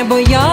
Не я